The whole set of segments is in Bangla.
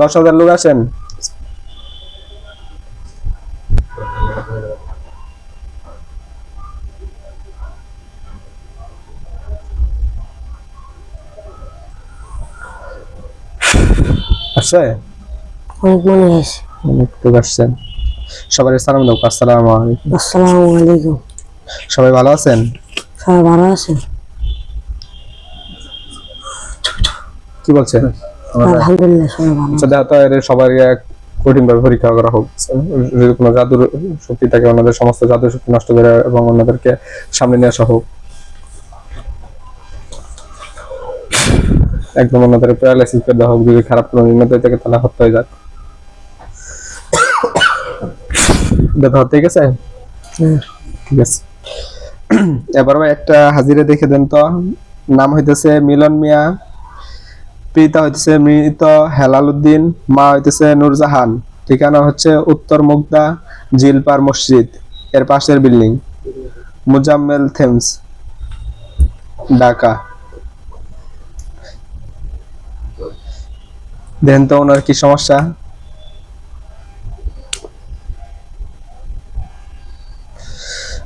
দশ হাজার লোক আসেন। আসছে? অনেক মনে হয়েছে অনেক লোক আসছেন সবাই সালাম দাও আসসালামু আলাইকুম। আসসালামু আলাইকুম। সবাই ভালো আছেন? সবাই ভালো আছে কি বলছেন? আলহামদুলিল্লাহ সবাই ভালো আচ্ছা দেখো সবার কঠিন ভাবে পরীক্ষা করা হোক। যদি কোনো জাদুর শক্তি থাকে ওনাদের সমস্ত জাদু শক্তি নষ্ট করে এবং ওনাদেরকে সামনে নিয়ে আসা হোক। একদম ওনাদের প্যারালাইসিস করে দেওয়া হোক যদি খারাপ কোনো নির্ণয় থাকে তাহলে হত্যা হয়ে যাক। ব্যথা ঠিক আছে। এবার একটা হাজিরে দেখে দেন তো। নাম হইতেছে মিলন মিয়া। পিতা হইতেছে মৃত হেলাল উদ্দিন মা হইতেছে নূরজাহান। ঠিকানা হচ্ছে উত্তর মুগদা জিলপার মসজিদ, এর পাশের বিল্ডিং। মুজাম্মেল থেমস, ঢাকা। দেন তো ওনার কি সমস্যা?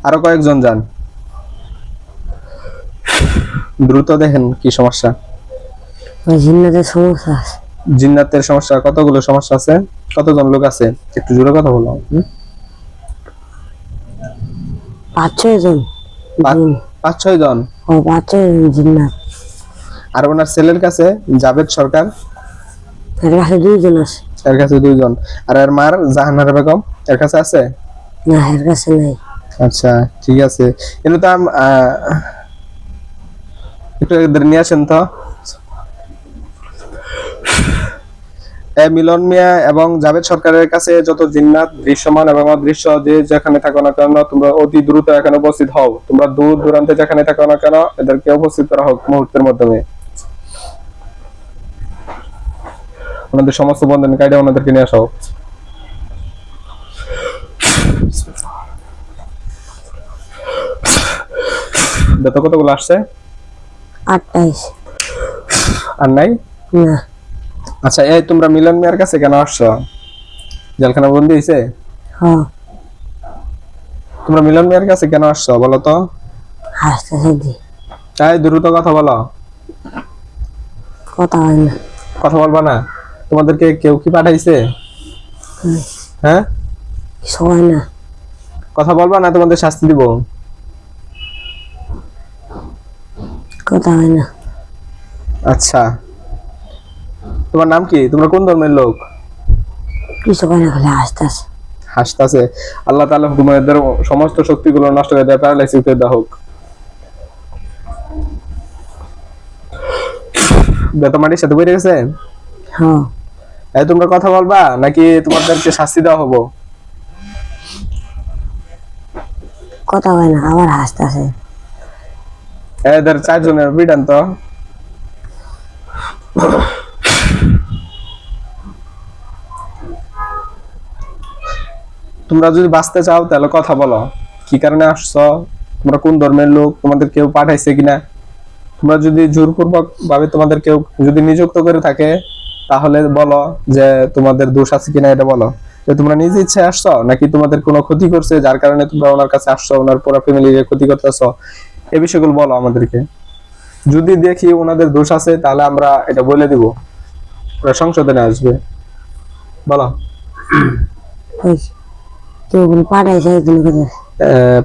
আরও কয়েকজন যান। দ্রুত দেখেন কি সমস্যা। জিন্নাতের সমস্যা আছে। জিন্নাতের সমস্যা কতগুলো সমস্যা আছে? কতজন লোক আছে? একটু জোরে কথা বলো। পাঁচ ছয় জন। পাঁচ- ছয় জন? ও পাঁচ ছয় জন জিন্নাত। আর ওনার ছেলের কাছে জাভেদ সরকার? এর কাছে দুইজন আছে। এর কাছে দুইজন। আর এর মার জাহানারা বেগম এর কাছে আছে? না এর কাছে নাই। আচ্ছা ঠিক আছে। কিন্তু তো একটু এদের নিয়ে আসেন তো। মিলন মিয়া এবং জাভেদ সরকারের কাছে যত জিন্নাত দৃশ্যমান এবং অদৃশ্য যে যেখানে থাকো না কেন তোমরা অতি দ্রুত এখানে উপস্থিত হও। তোমরা দূর দূরান্তে যেখানে থাকো না কেন এদেরকে উপস্থিত করা হোক মুহূর্তের মাধ্যমে। ওনাদের সমস্ত বন্ধন কাইডে ওনাদেরকে নিয়ে আসা। হোক যত কতগুলো আসছে? আটটাইশ। আর নাই? না। আচ্ছা এই তোমরা মিলন মিয়ার কাছে কেন আসছো? জেলখানা বন্দি হয়েছে হ তোমরা মিলন মিয়ার কাছে কেন আসছো বলো তো? তাই দ্রুত কথা বলো। কথা হয় না। কথা বলবা না। তোমাদেরকে কেউ কি পাঠাইছে। হ্যাঁ? সবাই না। কথা বলবা না তোমাদের শাস্তি দিব। কথা হয় না। আচ্ছা। তোমার নাম কি? তোমরা কোন ধর্মের লোক? কিছু করে হাসতাছে। আল্লাহ তাআলা এদের সমস্ত শক্তিগুলো নষ্ট করে দেয় প্যারালাইসিস করে দেওয়া হোক। বেতমাটির সাথে বেড়ে গেছে? হ এই তোমরা কথা বলবা নাকি তোমাদেরকে শাস্তি দেওয়া হব? কথা হয় না আবার হাসতেছে। এদের চারজনের বিডান তো। তোমরা যদি বাঁচতে চাও, তাহলে কথা বলো। কি কারণে আসছো? তোমরা কোন ধর্মের লোক? তোমাদের কেউ পাঠাইছে কিনা? তোমরা যদি জোরপূর্বক ভাবে তোমাদের কেউ যদি নিযুক্ত করে থাকে, তাহলে বলো যে তোমাদের দোষ আছে কিনা এটা বলো। যে তোমরা নিজে ইচ্ছে আসছো, নাকি তোমাদের কোনো ক্ষতি করছে, যার কারণে তোমরা ওনার কাছে আসছো, ওনার পুরো ফ্যামিলিকে ক্ষতি করতেছো? এই বিষয়গুলো বলো আমাদেরকে। যদি দেখি ওনাদের দোষ আছে, তাহলে আমরা এটা বলে দিব। ওরা সংশোধনে আসবে। বলো। ওই কেউ পাঠাইছে একদিন করে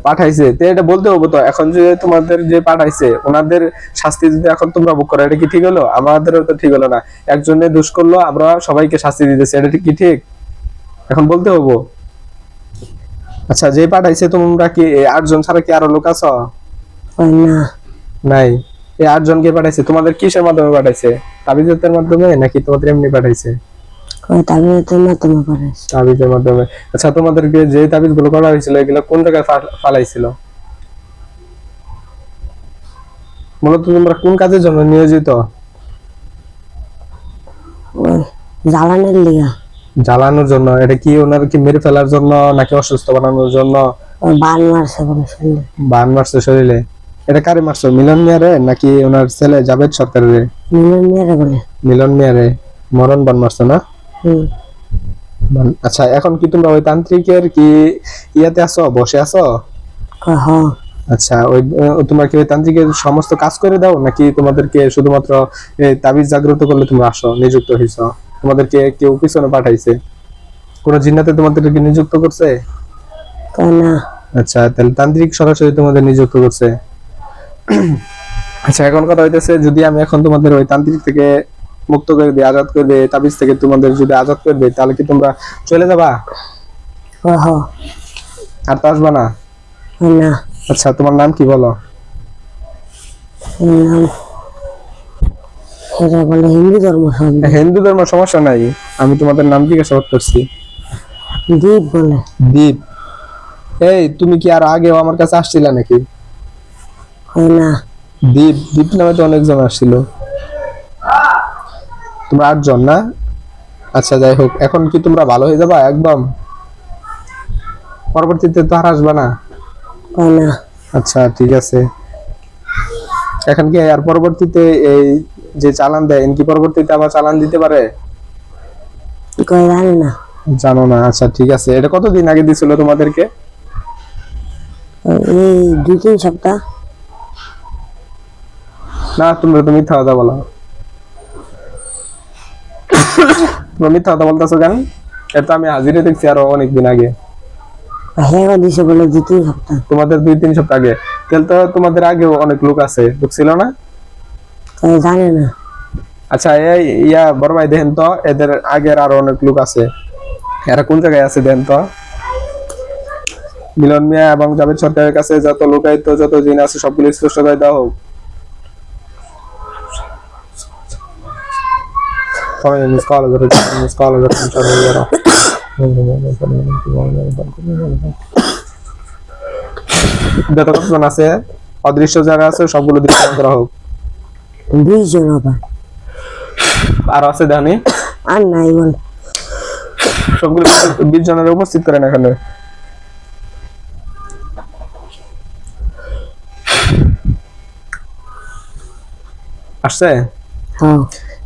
পাঠাইছে। তো এটা বলতে হবে তো এখন যে তোমাদের যে পাঠাইছে ওনাদের শাস্তি যদি এখন তোমরা ভোগ করো এটা কি ঠিক হলো? আমাদেরও তো ঠিক হলো না। একজনে দোষ করল আমরা সবাইকে শাস্তি দিতেছি এটা কি ঠিক? এখন বলতে হব। আচ্ছা যে পাঠাইছে তোমরা কি এই আটজন ছাড়া কি আরও লোক আছো? নাই। এই আটজনকে পাঠাইছে? তোমাদের কিসের মাধ্যমে পাঠাইছে? তাবিজের মাধ্যমে নাকি তোমাদের এমনি পাঠাইছে? তাবিজের মাধ্যমে পাঠাইছে তাবিজের মাধ্যমে। আচ্ছা তোমাদেরকে যে করা হয়েছিল এগুলো কোন জায়গায় ফালাইছিল? মূলত তোমরা কোন কাজের জন্য নিয়োজিত? জ্বালানির লিগা। জ্বালানোর জন্য। এটা কি ওনার কি মেরে ফেলার জন্য নাকি অসুস্থ বানানোর জন্য? বান মারছে বান মারছে শরীরে। এটা কারে মারছো মিলন মিয়ারে নাকি ওনার ছেলে জাভেদ সরকারের? মিলন মেয়েরা বলে। মিলন মিয়ারে। মরণ বান মারছো না? আচ্ছা এখন কি তোমরা ওই তান্ত্রিকের কি ইয়াতে আছো বসে আছো? কয় হ আচ্ছা ওই তোমরা কি ওই তান্ত্রিকের সমস্ত কাজ করে দাও নাকি তোমাদেরকে শুধুমাত্র এই তাবিজ জাগ্রত করলে তোমরা আসো নিযুক্ত হইছো? তোমাদেরকে কেউ পিছনে পাঠাইছে। কোন জিন্নাতে তোমাদেরকে নিযুক্ত করছে? না। আচ্ছা তাহলে তান্ত্রিক সরাসরি তোমাদের নিযুক্ত করছে। আচ্ছা এখন কথা হইতেছে যদি আমি এখন তোমাদের ওই তান্ত্রিক থেকে মুক্ত করে দিই আজাদ করে দিই তাবিজ থেকে তোমাদের যদি আজাদ করে দিই তাহলে কি তোমরা চলে যাবা? আর তো আসবা না? আচ্ছা তোমার নাম কি বলো? হিন্দু ধর্ম হিন্দু ধর্ম সমস্যা নাই। আমি তোমাদের নাম জিজ্ঞাসা করতেছি দ্বীপ বলে। দীপ। এই তুমি কি আর আগেও আমার কাছে আসছিলা নাকি? না। দীপ দীপ নামে তো অনেকজন আসছিল। তোমরা আটজন না? আচ্ছা যাই হোক এখন কি তোমরা ভালো হয়ে যাবা? একদম? পরবর্তীতে তো আর আসবা না? আচ্ছা ঠিক আছে। এখন কি আর পরবর্তীতে এই যে চালান দেয় কি পরবর্তীতে আবার চালান দিতে পারে? না। জানো না আচ্ছা ঠিক আছে। এটা কতদিন আগে দিছিল তোমাদেরকে? এই দুই তিন সপ্তাহ। না তোমরা তুমি মিথ্যা কথা বলো। মিথ্যা কথা বলতেছো কেন? এটা আমি হাজিরে দেখছি আরও অনেকদিন আগে। হ্যাঁ দিছে বলে দুই তিন সপ্তাহ। তোমাদের দুই তিন সপ্তাহ আগে। তাহলে তো তোমাদের আগেও অনেক লোক আছে লোক ছিল না জানে না। আচ্ছা এই ইয়া বড় ভাই দেখেন তো এদের আগের আরও অনেক লোক আছে। এরা কোন জায়গায় আছে দেখেন তো? মিলন মিয়া এবং জাভেদ সরকারের কাছে যত লোকায়িত যত জিন আছে সবগুলো স্পষ্ট করে দেওয়া হোক। কল করে সবাই করো যত কতজন আছে অদৃশ্য যারা আছে সবগুলো দৃশ্যমান করা হোক বিশ জন আবার আর আছে জানি আর নাই বলে সবগুলো বিশ জনের উপস্থিত করেন এখানে আসছে হ্যাঁ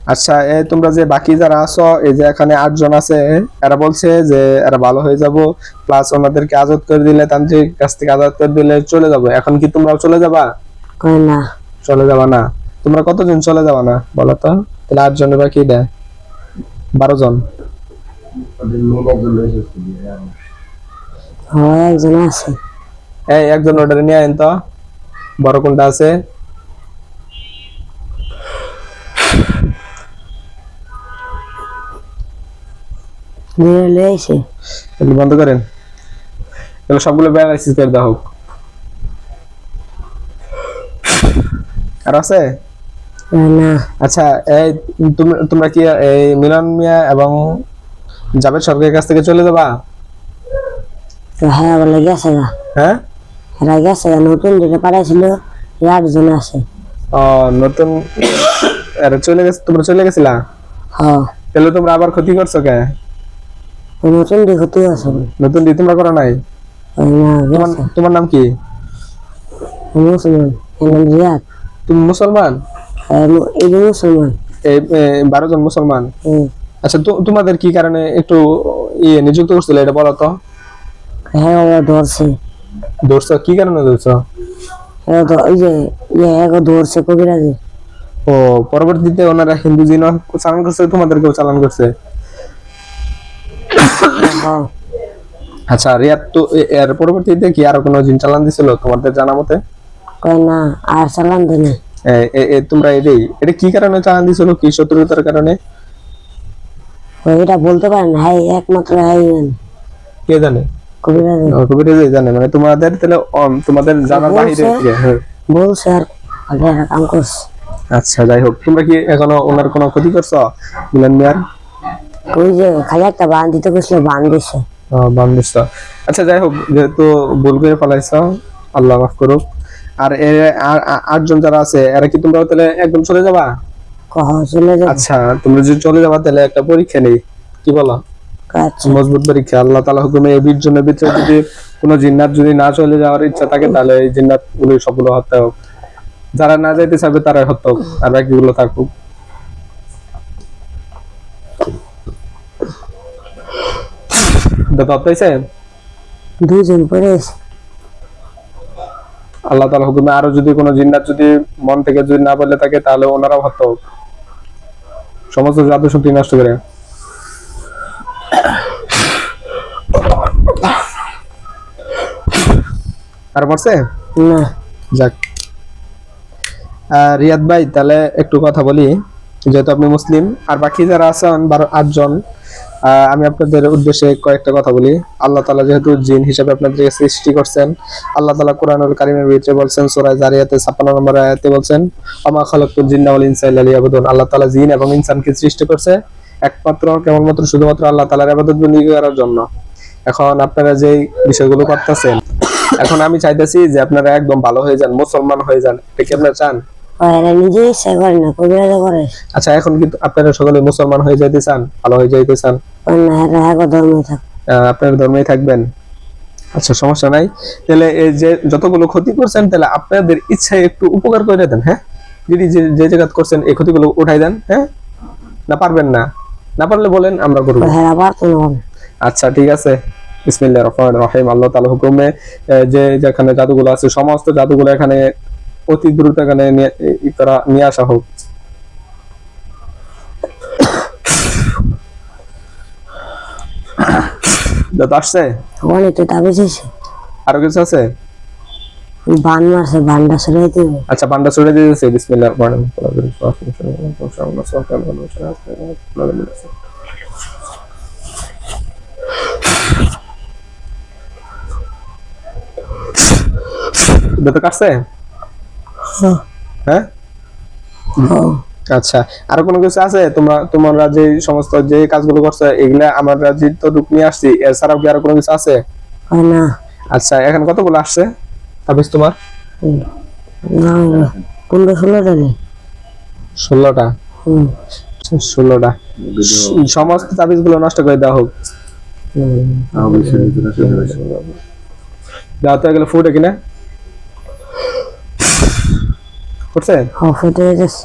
আচ্ছা এ তোমরা যে বাকি যারা আছো এই যে এখানে আটজন আছে এরা বলছে যে এরা ভালো হয়ে যাব প্লাস ওনাদেরকে আজাদ করে দিলে তান্ত্রিক কাছ থেকে আজাদ করে দিলে চলে যাব। এখন কি তোমরাও চলে যাবা? না। চলে যাবা না? তোমরা কতজন চলে যাবা না বলো তো? তাহলে আটজনের বাকি দেয় বারো জন। হয় একজন আছে। এই একজন অর্ডার নিয়ে আইন তো। বড় কোনটা আছে? লইছে এগুলো বন্ধ করেন। এগুলো সবগুলো ব্যালাইসিস করে হোক। আর আছে? না আচ্ছা এই তুমি তোমরা কি এই মিলন মিয়া এবং জাভেদ সরকারের কাছ থেকে চলে যাবা? হ্যাঁ বলে গেছে গা। হ্যাঁ? এরা গেছে নতুন যেটা পাঠাইছিল আটজন আছে। ও নতুন এরা চলে গেছে তোমরা চলে গেছিলা? হ্যাঁ। তাহলে তোমরা আবার ক্ষতি করছ কে? নতুন দিয়ে ক্ষতি আছে। নতুন দিয়ে তোমরা করো নাই? তোমার তোমার নাম কি? মুসলমান এর রিয়াদ তুমি মুসলমান? এই মুসলমান। এই বারো জন মুসলমান? আচ্ছা তো তোমাদের কি কারণে একটু ইয়ে নিযুক্ত করছিল এটা বলো তো? হ্যাঁ ওরা ধরছে। ধরছো? কি কারণে ধরছো? এরা তো ওই যে ইয়ে এগো ধরছে কবিরাজি ও পরবর্তীতে ওনারা হিন্দু জিন চালান করছে তোমাদেরকেও চালান করছে? হ্যাঁ আচ্ছা রিয়াদ তো এর পরবর্তীতে কি আরও কোনো জিন চালান দিছিল তোমাদের জানা মতে? কয় না আর চালান দেনে এ- এ- এ তোমরা এটাই এটা কি কারণে চালান দিছিল কি শত্রুতার কারণে? এটা বলতে পারে না হ্যাঁ একমাত্র হ্যাঁ কে জানে? কবিরাজই জানে মানে তোমাদের তাহলে তোমাদের বলছে। বাহিরে হ্যাঁ। বলছে আর আগে কাম করছে আচ্ছা যাই হোক তোমরা কি এখনও ওনার কোনো ক্ষতি করছ মিলন মিয়ার? ওই যে খালি একটা বান দিতে গেছিল বান দিছে বাংলাদেশ আচ্ছা যাই হোক যেহেতু ভুল করে ফেলাইছ আল্লাহ মাফ করুক। আর এ আর- আর- আটজন যারা আছে এরা কি তোমরা তাহলে একদম চলে যাবা? কহ চলে যাবে। আচ্ছা তোমরা যদি চলে যাবা তাহলে একটা পরীক্ষা নেই। কি বলো? আচ্ছা। মজবুত পরীক্ষা। আল্লাহ তালা হুকুমে এই বীর জনের ভিতরে যদি কোনো জিন্নাত যদি না চলে যাওয়ার ইচ্ছা থাকে তাহলে এই জিন্নাতগুলো সবগুলো হত্যা হোক। যারা না যাইতে চাইবে তারাই হত্যা হোক আর বাকিগুলো থাকুক। তত্ত্ব হয়েছে দুজন পরে আল্লাহ তালা হুকুমে আরও যদি কোনো জিন্নাত যদি মন থেকে যদি না বলে থাকে তাহলে ওনারাও হত্যা হোক সমস্ত জাদু শক্তি নষ্ট করে। আর পড়ছে? না। যাক। রিয়াদ ভাই তাহলে একটু কথা বলি। যেহেতু আপনি মুসলিম আর বাকি যারা আছেন বারো আটজন আমি আপনাদের উদ্দেশ্যে কয়েকটা কথা বলি। আল্লাহ তালা যেহেতু জিন হিসেবে আপনাদেরকে সৃষ্টি করছেন, আল্লাহ তালা কোরআনুল কারিমের ভিতরে বলছেন সুরায় জারিয়াতে ছাপ্পান্ন নম্বর আয়াতে বলছেন আমা খালাকুল জিন্না ওয়াল ইনসা ইল্লা লিয়াবুদুন। আল্লাহ তালা জিন এবং ইনসানকে সৃষ্টি করছে একমাত্র, কেবলমাত্র শুধুমাত্র আল্লাহ তালার আবাদত বন্দি করার জন্য। এখন আপনারা যে বিষয়গুলো করতেছেন, এখন আমি চাইতেছি যে আপনারা একদম ভালো হয়ে যান, মুসলমান হয়ে যান। এটা কি আপনারা চান? এরা নিজে ইচ্ছা করে না কবিরাজা করে। আচ্ছা এখন কিন্তু আপনারা সকলে মুসলমান হয়ে যাইতে চান ভালো হয়ে যাইতে চান? না এরা এক ধর্মে থাক। আপনার ধর্মেই থাকবেন। আচ্ছা সমস্যা নাই। তাহলে এই যে যতগুলো ক্ষতি করছেন তাহলে আপনাদের ইচ্ছায় একটু উপকার করে দেন হ্যাঁ? যদি যে যে জায়গা করছেন এই ক্ষতিগুলো উঠাই দেন হ্যাঁ? না পারবেন না। না পারলে বলেন আমরা করব। আচ্ছা ঠিক আছে। বিসমিল্লাহির রহমানির রহিম। আল্লাহ তাআলা হুকুমে যে যেখানে জাদুগুলো আছে সমস্ত জাদুগুলো এখানে অতি দ্রুত এখানে নিয়ে- করা নিয়ে আসা হোক। দাদা আসছে? তো আরও কিছু আছে? বান মারছে বানটা সরাই দিবে। আচ্ছা দিয়েছে বিসমিল্লাহির রহমানির রহিম। দাদা কাটছে? হ্যাঁ। আচ্ছা আরও কোনো কিছু আছে? তোমরা তোমরা যে সমস্ত যে কাজগুলো করছ এগুলা আমরা যে তো রূপ নিয়ে আসছি এছাড়াও কি আরও কোনো কিছু আছে? না। আচ্ছা এখন কতগুলো আসছে? তাবিজ তোমার? না পনেরো ষোলোটা ষোলোটা? হুম। ষোলোটা। সমস্ত তাবিজগুলো নষ্ট করে দেওয়া হোক। দেওয়া তো এগুলো ফুটে কিনা। ফুটছে হ্যাঁ ফুটে গেছে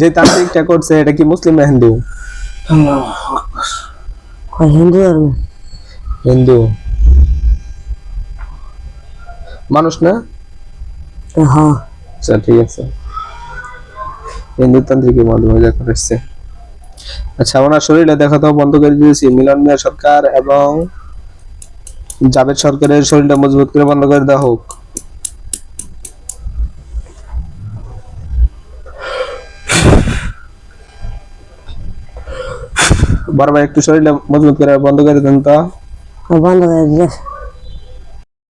যে তান্ত্রিকটা করছে এটা কি মুসলিম না হিন্দু? হিন্দু ধর্ম হিন্দু। মানুষ না? হ্যাঁ। আচ্ছা ঠিক আছে। হিন্দু তান্ত্রিকের মাধ্যমে দেখা এসছে আচ্ছা শরীরে দেখা তো, বন্ধ করে দিয়েছি, মিলন মিয়া সরকার এবং জাভেদ সরকারের শরীরটা মজবুত করে বন্ধ করে দেওয়া হোক। ভাই, একটু শরীরটা মজবুত করে বন্ধ করে দেন তো। বন্ধ করে দিয়েছে।